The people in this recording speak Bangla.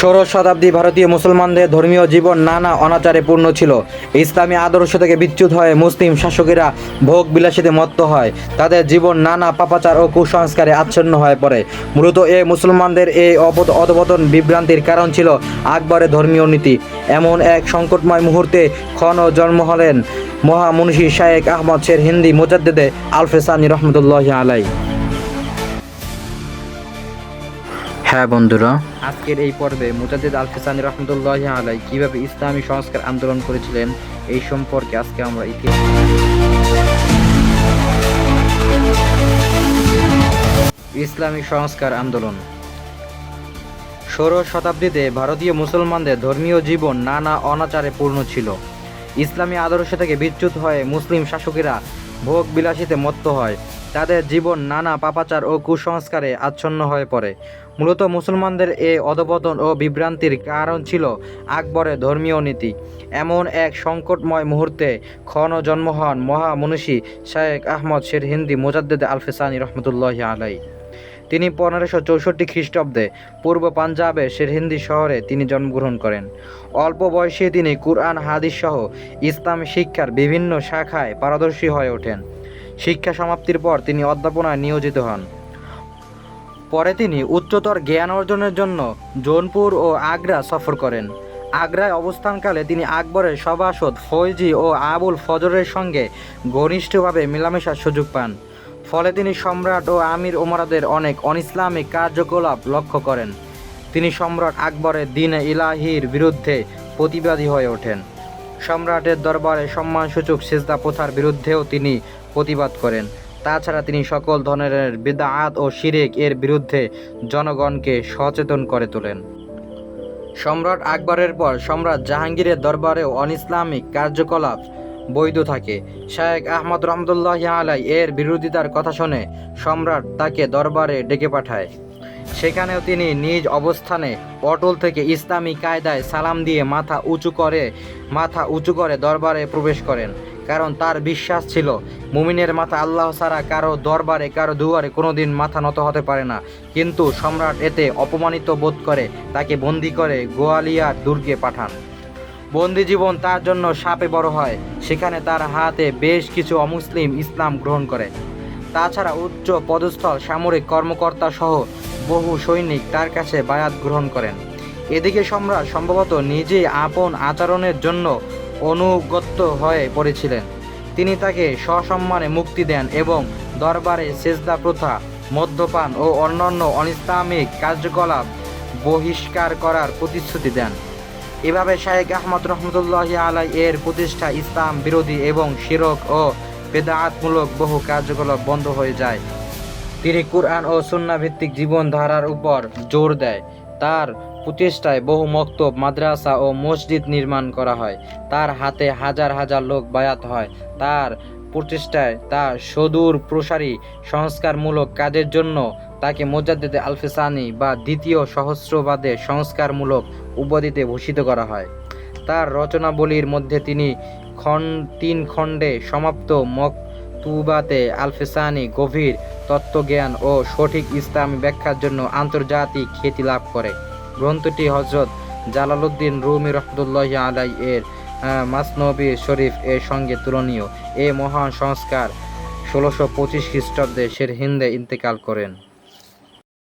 ষোড়শ শতাব্দী ভারতীয় মুসলমানদের ধর্মীয় জীবন নানা অনাচারে পূর্ণ ছিল। ইসলামী আদর্শ থেকে বিচ্যুত হয়ে মুসলিম শাসকেরা ভোগ বিলাসিতে মত্ত হয়। তাদের জীবন নানা পাপাচার ও কুসংস্কারে আচ্ছন্ন হয়ে পড়ে। মূলত এ মুসলমানদের এই অপদ অধপতন বিভ্রান্তির কারণ ছিল আকবরের ধর্মীয় নীতি। এমন এক সংকটময় মুহূর্তে খন জন্ম হলেন মহামনীষী শায়েক আহমদ শের হিন্দি মোজাদ্দেদে আলফেসানি রহমতুল্লাহ আলাই হ্যাঁ বন্ধুরা। আজকের এই পর্বে মুজাদ্দিদ আল ফিসানি রহমতুল্লাহ আলাই কীভাবে ইসলামী সংস্কার আন্দোলন করেছিলেন, এই সম্পর্কে আজকে আমরা ইতিহাস ইসলামী সংস্কার আন্দোলন। ষোড়শ শতাব্দীতে ভারতীয় মুসলমানদের ধর্মীয় জীবন নানা অনাচারে পূর্ণ ছিল। ইসলামী আদর্শ থেকে বিচ্যুত হয়ে মুসলিম শাসকেরা ভোগ বিলাসিতে মত্ত হয়। তাদের জীবন নানা পাপাচার ও কুসংস্কারে আচ্ছন্ন হয়ে পড়ে। মূলত মুসলমানদের এ অধপতন ও বিভ্রান্তির কারণ ছিল আকবরের ধর্মীয় নীতি। এমন এক সংকটময় মুহূর্তে খন জন্ম হন মহামনীষী শায়েক আহমদ শের হিন্দি মোজাদ্দেদ আলফেসানি রহমতুল্লাহ আলাই তিনি পনেরোশো চৌষট্টি খ্রিস্টাব্দে পূর্ব পাঞ্জাবে শেরহিন্দি শহরে তিনি জন্মগ্রহণ করেন। অল্প বয়সে তিনি কুরআন হাদিস সহ ইসলাম শিক্ষার বিভিন্ন শাখায় পারদর্শী হয়ে ওঠেন। শিক্ষা সমাপ্তির পর তিনি অধ্যাপনায় নিয়োজিত হন। পরে তিনি উচ্চতর জ্ঞান অর্জনের জন্য জৌনপুর ও আগ্রা সফর করেন। আগ্রায় অবস্থানকালে তিনি আকবরের সভাসদ ফৈজি ও আবুল ফজরের সঙ্গে ঘনিষ্ঠভাবে মেলামেশার সুযোগ পান। ফলে তিনি সম্রাট ও আমির ওমরাদের অনেক অনিসলামিক কার্যকলাপ লক্ষ্য করেন। তিনি সম্রাট আকবরের দিনে ইলাহির বিরুদ্ধে প্রতিবাদী হয়ে ওঠেন। সম্রাটের দরবারে সম্মানসূচক সেজদা প্রথার বিরুদ্ধেও তিনি প্রতিবাদ করেন। তাছাড়া তিনি সকল ধরনের বিদাআত ও শিরেক এর বিরুদ্ধে জনগণকে সচেতন করে তোলেন। সম্রাট আকবরের পর সম্রাট জাহাঙ্গীরের দরবারেও অনিসলামিক কার্যকলাপ বৈধ থাকে। শায়েক আহমদ রহমতুল্লাহ আলাই এর বিরোধিতার কথা শুনে সম্রাট তাকে দরবারে ডেকে পাঠায়। সেখানেও তিনি নিজ অবস্থানে অটল থেকে ইসলামী কায়দায় সালাম দিয়ে মাথা উঁচু করে, মাথা উঁচু করে দরবারে প্রবেশ করেন। কারণ তার বিশ্বাস ছিল, মুমিনের মাথা আল্লাহ ছাড়া কারও দরবারে, কারও দুয়ারে কোনোদিন মাথা নত হতে পারে না। কিন্তু সম্রাট এতে অপমানিত বোধ করে, তাকে বন্দি করে গোয়ালিয়ার দুর্গে পাঠান। বন্দি জীবন তার জন্য সাপে বড় হয়, সেখানে তার হাতে বেশ কিছু অমুসলিম ইসলাম গ্রহণ করে। তাছাড়া উচ্চ পদস্থল, সামরিক কর্মকর্তা সহ বহু সৈনিক তার কাছে বায়াত গ্রহণ করেন। এদিকে সম্রাট সম্ভবত নিজেই আপন আচরণের জন্য অনুগত হয়ে পড়েছিলেন। তিনি তাকে সসম্মানে মুক্তি দেন এবং দরবারে সেজদা, প্রথা, মদ্যপান ও অন্যান্য অনিসলামিক কার্যকলাপ বহিষ্কার করার প্রতিশ্রুতি দেন। এভাবে শাহেক আহমদ রহমতুল্লাহ আলাই এর প্রতিষ্ঠা ইসলাম বিরোধী এবং শিরক ও বেদাআতমূলক বহু কার্যকলাপ বন্ধ হয়ে যায়। তিনি কুরআন ও সুন্না ভিত্তিক জীবনধারার উপর জোর দেয়। তার প্রতিষ্ঠায় বহু মক্তব, মাদ্রাসা ও মসজিদ নির্মাণ করা হয়। তার হাতে হাজার হাজার লোক বায়াত হয়। তার প্রতিষ্ঠায় তার সুদূর প্রসারী সংস্কারমূলক কাজের জন্য তাকে মোজাদ্দেদে আলফিসানি বা দ্বিতীয় সহস্রবাদে সংস্কারমূলক উপাধিতে ভূষিত করা হয়। তার রচনাবলীর মধ্যে তিনি খন, তিন খণ্ডে সমাপ্ত মকতুবাতে আলফিসানি গভীর তত্ত্বজ্ঞান ও সঠিক ইসলামী ব্যাখ্যার জন্য আন্তর্জাতিক খ্যাতি লাভ করে। গ্রন্থটি হজরত জালালউদ্দিন রুমি রহমতুল্লাহ আলাই এর মাসনবী শরীফ এর সঙ্গে তুলনীয়। এ মহান সংস্কার ষোলোশো পঁচিশ খ্রিস্টাব্দে শের হিন্দে ইন্তেকাল করেন।